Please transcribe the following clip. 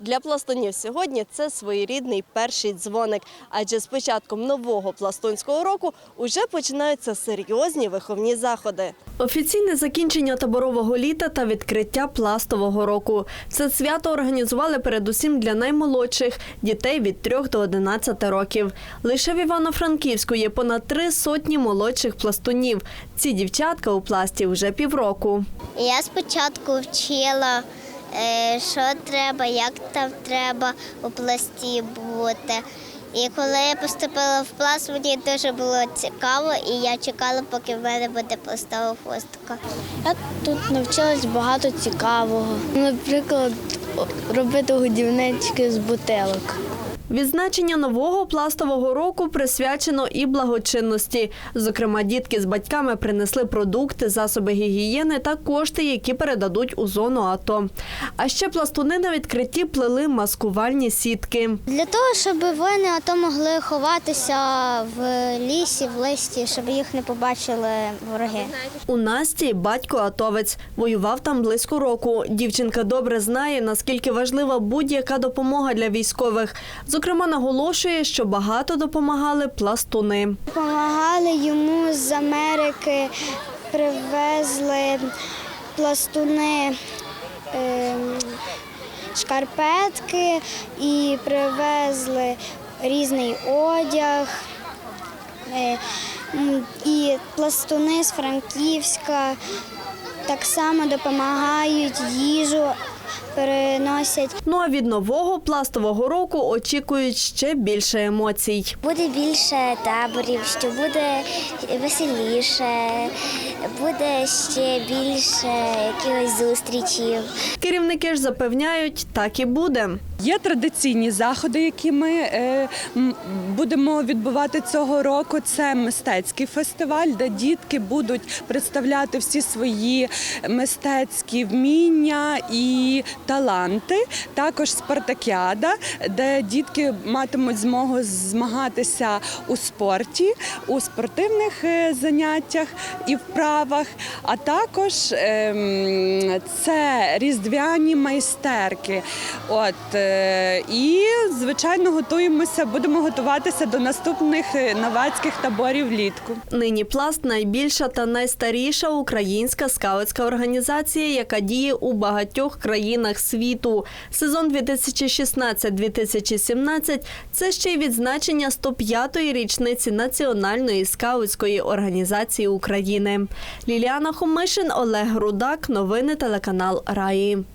Для пластунів сьогодні це своєрідний перший дзвоник, адже з початком нового пластунського року уже починаються серйозні виховні заходи. Офіційне закінчення таборового літа та відкриття пластового року. Це свято організували передусім для наймолодших дітей від 3 до 11 років. Лише в Івано-Франківську є понад три сотні молодших пластунів. Ці дівчатка у пласті вже півроку. Я спочатку вчила, що треба, як там треба у пласті бути. І коли я поступила в пласт, мені дуже було цікаво, і я чекала, поки в мене буде пластова хустка. Я тут навчилась багато цікавого. Наприклад, робити годівнички з бутилок. Відзначення нового пластового року присвячено і благочинності. Зокрема, дітки з батьками принесли продукти, засоби гігієни та кошти, які передадуть у зону АТО. А ще пластуни на відкритті плели маскувальні сітки. Для того, щоб воїни АТО могли ховатися в лісі, в листі, щоб їх не побачили вороги. У Насті батько атовець воював там близько року. Дівчинка добре знає, наскільки важлива будь-яка допомога для військових. Зокрема, наголошує, що багато допомагали пластуни. Допомагали йому з Америки, привезли пластуни ем, шкарпетки і привезли різний одяг. Е, І пластуни з Франківська так само допомагають їжу, переносять. Ну а від нового пластового року очікують ще більше емоцій. Буде більше таборів, що буде веселіше, буде ще більше якихось зустрічів. Керівники ж запевняють, так і буде. Є традиційні заходи, які ми е, будемо відбувати цього року. Це мистецький фестиваль, де дітки будуть представляти всі свої мистецькі вміння і таланти. Також спартакіада, де дітки матимуть змогу змагатися у спорті, у спортивних е, заняттях і вправах. А також ем, це різдвяні майстерки. От е, і звичайно готуємося, будемо готуватися до наступних е, новацьких таборів влітку. Нині пласт найбільша та найстаріша українська скаутська організація, яка діє у багатьох країнах світу. Сезон 2016-2017 – це ще й відзначення 105-ї річниці Національної скаутської організації України. Ліліана Хомишин, Олег Рудак. Новини телеканал Раї.